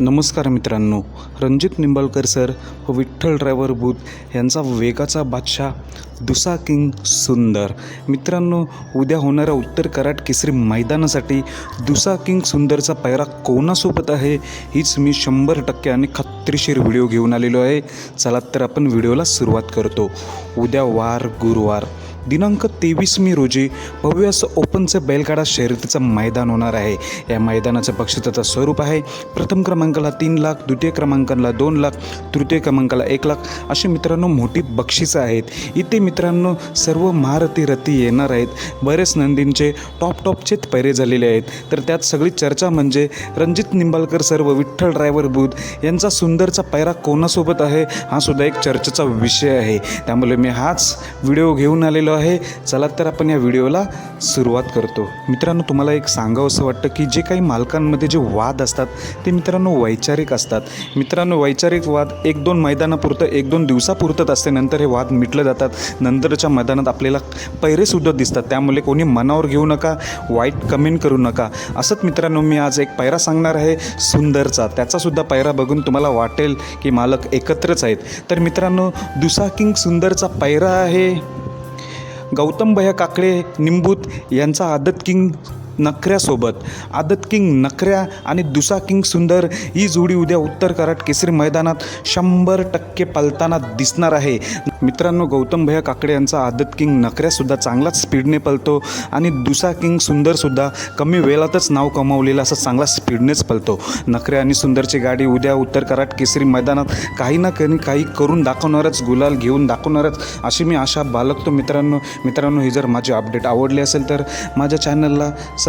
नमस्कार मित्रांनो रणजित निंबाळकर सर व विठ्ठल ड्रायव्हर बूथ यांचा वेगाचा बादशाह दुसा किंग सुंदर. मित्रांनो उद्या होणाऱ्या उत्तर कराट केसरी मैदानासाठी दुसा किंग सुंदरचा पैरा कोणासोबत आहे हीच मी शंभर टक्के आणि खात्रीशीर व्हिडिओ घेऊन आलेलो आहे. चला तर आपण व्हिडिओला सुरुवात करतो. उद्या वार गुरुवार. दिनांक तेवीस मे रोजी भव्य असं ओपनचं बैलगाडा शर्यतीचं मैदान होणार आहे. या मैदानाचं बक्षिसाचं स्वरूप आहे. प्रथम क्रमांकाला तीन लाख द्वितीय क्रमांकाला दोन लाख तृतीय क्रमांकाला एक लाख अशी मित्रांनो मोठी बक्षिसं आहेत. इथे मित्रांनो सर्व महारथी रथी येणार आहेत. बरेच नंदींचे टॉप टॉपचे पैरे झालेले आहेत. तर त्यात सगळी चर्चा म्हणजे रणजित निंबाळकर सर्व विठ्ठल ड्रायव्हर बूथ यांचा सुंदरचा पैरा कोणासोबत आहे? हा सुद्धा एक चर्चेचा विषय आहे. त्यामुळे मी हाच व्हिडिओ घेऊन आलेलो आहे. चला तर आपण या व्हिडिओला सुरुवात करतो. मित्रांनो तुम्हाला एक सांगावं असं वाटतं की जे काही मालकांमध्ये जे वाद असतात ते मित्रांनो वैचारिक असतात. मित्रांनो वैचारिक वाद एक दोन मैदानापुरतं एक दोन दिवसापुरतंच असते. नंतर हे वाद मिटले जातात. नंतरच्या मैदानात आपल्याला पैरेसुद्धा दिसतात. त्यामुळे कोणी मनावर घेऊ नका वाईट कमेंट करू नका. असंच मित्रांनो मी आज एक पैरा सांगणार आहे सुंदरचा. त्याचासुद्धा पैरा बघून तुम्हाला वाटेल की मालक एकत्रच आहेत. तर मित्रांनो दुसा किंग सुंदरचा पैरा आहे. गौतमभैया काकडे निंबूत यांचा आदत किंग नखऱ्यासोबत आदत किंग नखऱ्या आणि दुसा किंग सुंदर ही जोडी उद्या उत्तर कराट केसरी मैदानात शंभर टक्के पलताना दिसणार आहे. मित्रांनो गौतम भैया काकडे यांचा आदत किंग नखऱ्यासुद्धा चांगलाच स्पीडने पलतो आणि दुसा किंग सुंदरसुद्धा कमी वेळातच नाव कमावलेलं असं चांगला स्पीडनेच पलतो नखऱ्या आणि सुंदरची गाडी उद्या उत्तर कराट केसरी मैदानात काही ना काही काही करून दाखवणारच गुलाल घेऊन दाखवणारच अशी मी आशा बाळगतो मित्रांनो. मित्रांनो ही जर माझी अपडेट आवडली असेल तर माझ्या चॅनलला स